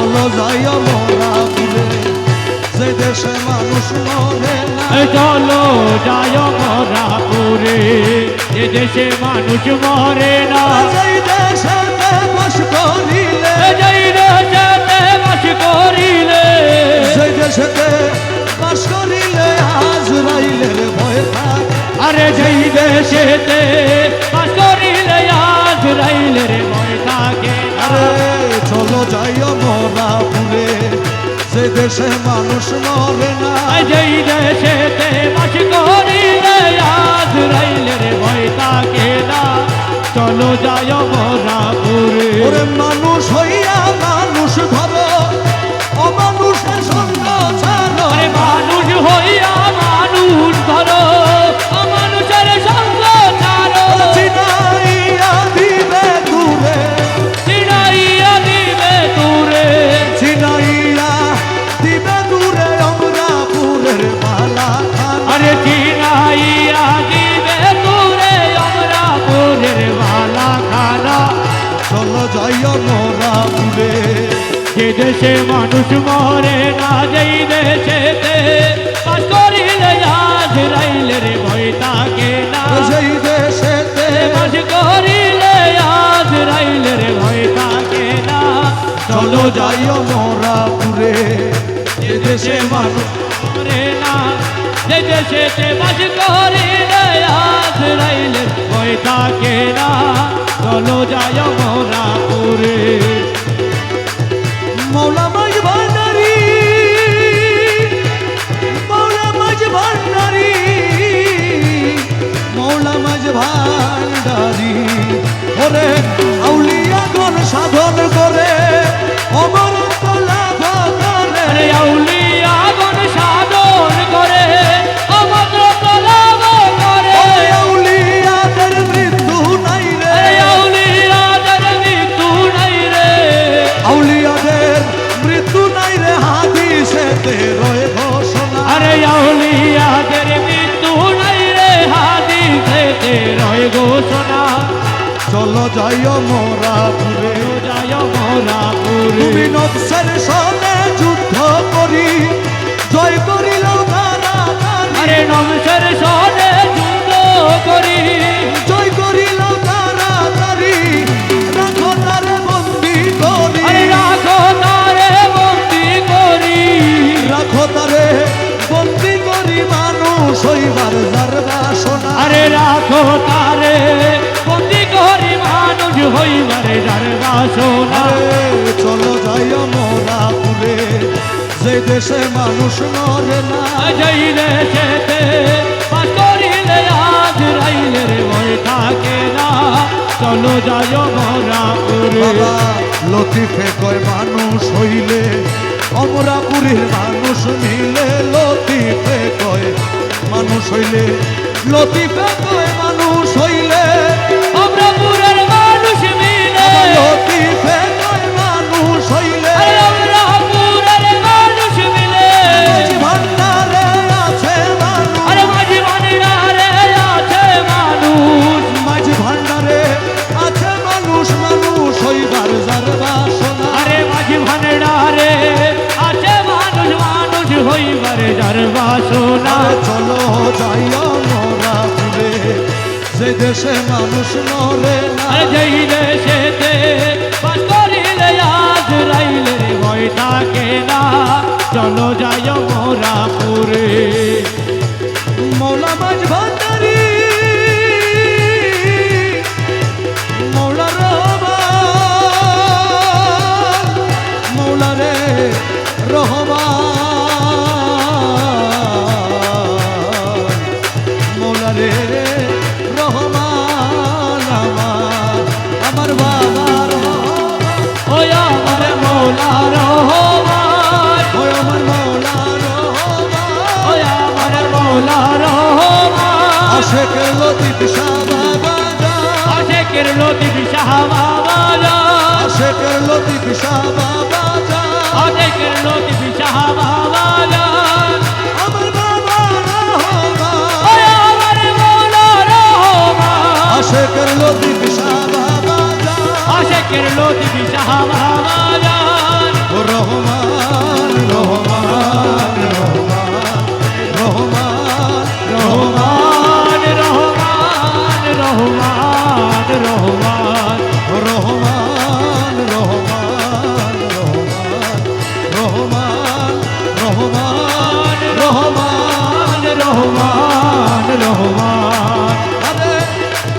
চলো যাই মোরা ভুলে যে দেশে মানুষ মরে চলো যায় মরা পুরে যে দেশে মানুষ মরে না যেই দেশে বাস করিলে। যেই দেশেতে বাস করিলে সেই দেশেতে বাস করিলে আজরাইলের ভয় আরে যেই দেশেতে বাস চলো যাইও মোরা ভুলে যে দেশে মানুষ মরে না। যেই দেশেতে বাস করিলে আজ রাইলের ভয় থাকে না। চলো যায় মরা পুরে ওরে মানুষ হইয়া মানুষ ধরো অমানুষের সঙ্গ ছাড়ো মানুষ হইয়া দেশে মানুষ মরে না যেই দেশেতে বাস করিলে আজ রাইলের ভয় থাকে না। সেই দেশেতে করিলে আজ রাইলের ভয় থাকে না। চলো যাইও মোরা ভুলে যে দেশে মানুষ মরে না যে দেশেতে বাস করিলে আজ রাইলের ভয় থাকে না। চলো যায় যাইও মোরা পুরে যায় মোরা পুরে তুমি নকশের সনে যুদ্ধ করি। জয় করিল তারা আরে নমসের সনে যুদ্ধ করি। জয় করিল তারা তারি। রাখো তারে বন্দি করি। আরে রাখো তারে বন্দি করি। রাখো তারে বন্দি করি মানুষ হইবার যার আরে রাখো তারে হইবারে যার বাসনা চলো যাইও মোরা পুরে যে দেশে মানুষ মরে না। যেই দেশেতে বাস করিলে আজ রাইলের ভয় থাকে না। চলো যায় মরা বাবা লতিফে কয় মানুষ হইলে অমরাপুরীর মানুষ মিলে লতিফে কয় মানুষ হইলে। লতিফে কয় মানুষ হইলে আরে মাঝি ভান্ডা রে আছে মানুষ মানুষ হইবারে যার বাসনা চলো যাইও মোরা ভুলে যে দেশে মানুষ মরে না। যেই দেশেতে বাস করিলে আজ রাইলে ভয় থাকে না চলো যায় মোরা পুরে। মৌলা মাঝ ভান্ডারি আশেকের লতিফ শাহবাজা আশেকের লতিফ শাহবাজা আশেকের লতিফ শাহবাজা আশেকের লতিফ শাহবাজা আমার বাবা রহমা আমার মৌলা রহমা আশেকের লতিফ শাহবাজা আশেকের লতিফ রহমান রহমান রহমান রহমান রহমান। रहमान रहमान रहमान रहमान